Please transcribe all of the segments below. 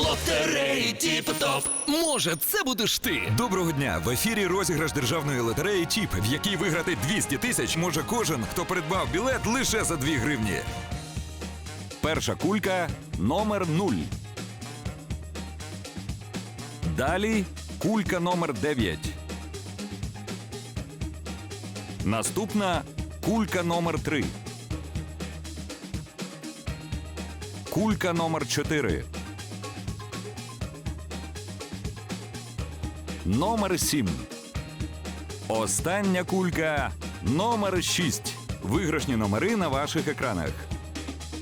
Лотереї Тіп-Топ. Може, це будеш ти. Доброго дня! В ефірі розіграш державної лотереї ТІП, в якій виграти 200 тисяч може кожен, хто придбав білет лише за 2 гривні. Перша кулька номер 0. Далі кулька номер 9. Наступна кулька номер 3. Кулька номер 4. Номер 7. Остання кулька номер 6. Виграшні номери на ваших екранах.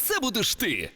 це будеш ти.